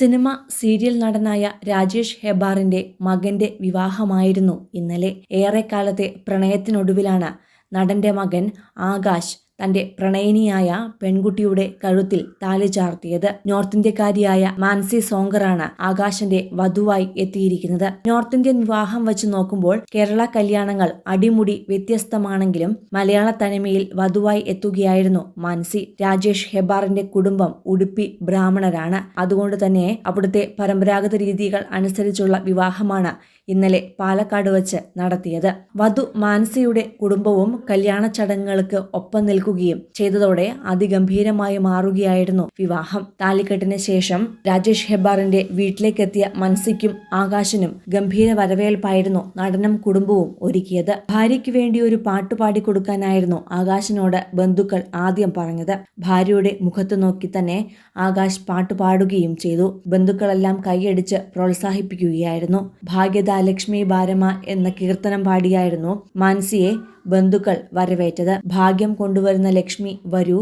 Cinema serial നടനായ രാജേഷ് ഹെബാറിന്റെ മകന്റെ വിവാഹമായിരുന്നു ഇന്നലെ. ഏറെക്കാലത്തെ പ്രണയത്തിനൊടുവിലാണ് നടന്റെ മകൻ ആകാശ് തന്റെ പ്രണയിനിയായ പെൺകുട്ടിയുടെ കഴുത്തിൽ താലി ചാർത്തിയത്. നോർത്ത് ഇന്ത്യക്കാരിയായ മാൻസി സോങ്കറാണ് ആകാശന്റെ വധുവായി എത്തിയിരിക്കുന്നത്. നോർത്ത് ഇന്ത്യൻ വിവാഹം വെച്ച് നോക്കുമ്പോൾ കേരള കല്യാണങ്ങൾ അടിമുടി വ്യത്യസ്തമാണെങ്കിലും മലയാള തനിമയിൽ വധുവായി എത്തുകയായിരുന്നു മാൻസി. രാജേഷ് ഹെബാറിന്റെ കുടുംബം ഉടുപ്പി ബ്രാഹ്മണരാണ്. അതുകൊണ്ട് തന്നെ അവിടുത്തെ പരമ്പരാഗത രീതികൾ അനുസരിച്ചുള്ള വിവാഹമാണ് ഇന്നലെ പാലക്കാട് വച്ച് നടത്തിയത്. വധു മാനസിയുടെ കുടുംബവും കല്യാണ ചടങ്ങുകൾക്ക് ഒപ്പം നിൽക്കുകയും ചെയ്തതോടെ അതിഗംഭീരമായി മാറുകയായിരുന്നു വിവാഹം. താലിക്കെട്ടിന് ശേഷം രാജേഷ് ഹെബാറിന്റെ വീട്ടിലേക്കെത്തിയ മൻസിക്കും ആകാശിനും ഗംഭീര വരവേൽപ്പായിരുന്നു നടനും കുടുംബവും ഒരുക്കിയത്. ഭാര്യയ്ക്ക് വേണ്ടി ഒരു പാട്ട് പാടിക്കൊടുക്കാനായിരുന്നു ആകാശിനോട് ബന്ധുക്കൾ ആദ്യം പറഞ്ഞത്. ഭാര്യയുടെ മുഖത്ത് നോക്കി തന്നെ ആകാശ് പാട്ട് പാടുകയും ചെയ്തു. ബന്ധുക്കളെല്ലാം കൈയടിച്ച് പ്രോത്സാഹിപ്പിക്കുകയായിരുന്നു. ഭാഗ്യദ ലക്ഷ്മി ബാരമ എന്ന കീർത്തനം പാടിയായിരുന്നു മാൻസിയെ ബന്ധുക്കൾ വരവേറ്റത്. ഭാഗ്യം കൊണ്ടുവരുന്ന ലക്ഷ്മി വരൂ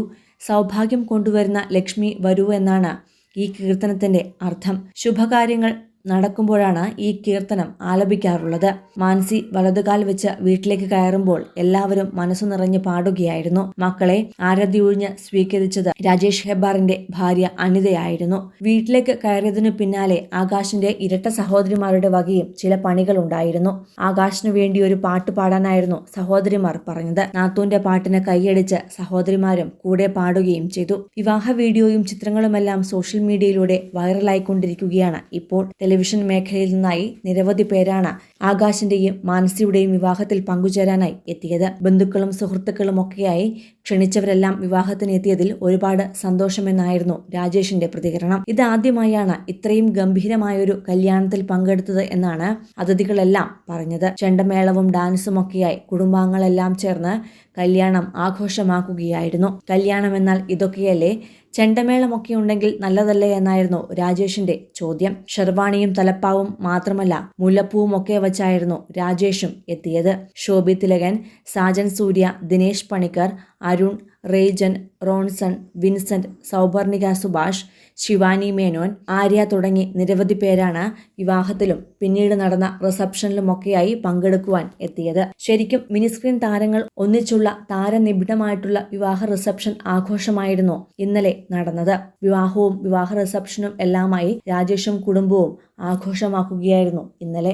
സൗഭാഗ്യം കൊണ്ടുവരുന്ന ലക്ഷ്മി വരൂ എന്നാണ് ഈ കീർത്തനത്തിന്റെ അർത്ഥം. ശുഭകാര്യങ്ങൾ നടക്കുമ്പോഴാണ് ഈ കീർത്തനം ആലപിക്കാറുള്ളത്. മാൻസി വലതുകാൽ വെച്ച് വീട്ടിലേക്ക് കയറുമ്പോൾ എല്ലാവരും മനസ്സു നിറഞ്ഞ് പാടുകയായിരുന്നു. മക്കളെ ആരതിയൊഴിഞ്ഞ് സ്വീകരിച്ചത് രാജേഷ് ഹെബാറിന്റെ ഭാര്യ അനിതയായിരുന്നു. വീട്ടിലേക്ക് കയറിയതിനു പിന്നാലെ ആകാശിന്റെ ഇരട്ട സഹോദരിമാരുടെ വകയും ചില പണികൾ ഉണ്ടായിരുന്നു ആകാശിനു വേണ്ടി ഒരു പാട്ട് പാടാനായിരുന്നു സഹോദരിമാർ പറഞ്ഞത്. നാത്തൂന്റെ പാട്ടിന് കൈയടിച്ച് സഹോദരിമാരും കൂടെ പാടുകയും ചെയ്തു. വിവാഹ വീഡിയോയും ചിത്രങ്ങളുമെല്ലാം സോഷ്യൽ മീഡിയയിലൂടെ വൈറലായിക്കൊണ്ടിരിക്കുകയാണ് ഇപ്പോൾ. ടെലിവിഷൻ മേഖലയിൽ നിന്നായി നിരവധി പേരാണ് ആകാശിന്റെയും മാനസിയുടെയും വിവാഹത്തിൽ പങ്കുചേരാനായി എത്തിയത്. ബന്ധുക്കളും സുഹൃത്തുക്കളും ഒക്കെയായി ക്ഷണിച്ചവരെല്ലാം വിവാഹത്തിന് എത്തിയതിൽ ഒരുപാട് സന്തോഷമെന്നായിരുന്നു രാജേഷിന്റെ പ്രതികരണം. ഇതാദ്യമായാണ് ഇത്രയും ഗംഭീരമായൊരു കല്യാണത്തിൽ പങ്കെടുത്തത് എന്നാണ് അതിഥികളെല്ലാം പറഞ്ഞത്. ചെണ്ടമേളവും ഡാൻസും ഒക്കെയായി കുടുംബാംഗങ്ങളെല്ലാം ചേർന്ന് കല്യാണം ആഘോഷമാക്കുകയായിരുന്നു. കല്യാണം എന്നാൽ ഇതൊക്കെയല്ലേ? ചെണ്ടമേളമൊക്കെ ഉണ്ടെങ്കിൽ നല്ലതല്ലേ എന്നായിരുന്നു രാജേഷിന്റെ ചോദ്യം. ഷെർവാണിയും തലപ്പാവും മാത്രമല്ല മുല്ലപ്പൂവും ഒക്കെ വച്ചായിരുന്നു രാജേഷും എത്തിയത്. ശോഭി തിലകൻ സാജൻ സൂര്യ ദിനേശ് പണിക്കർ അരുൺ റേജൻ റോൺസൺ വിൻസെന്റ് സൗപർണിക സുഭാഷ് ശിവാനി മേനോൻ ആര്യ തുടങ്ങി നിരവധി പേരാണ് വിവാഹത്തിലും പിന്നീട് നടന്ന റിസപ്ഷനിലുമൊക്കെയായി പങ്കെടുക്കുവാൻ എത്തിയത്. ശരിക്കും മിനിസ്ക്രീൻ താരങ്ങൾ ഒന്നിച്ചുള്ള താരനിബിഡമായിട്ടുള്ള വിവാഹ റിസപ്ഷൻ ആഘോഷമായിരുന്നു ഇന്നലെ നടന്നത്. വിവാഹവും വിവാഹ റിസപ്ഷനും എല്ലാമായി രാജേഷും കുടുംബവും ആഘോഷമാക്കുകയായിരുന്നു ഇന്നലെ.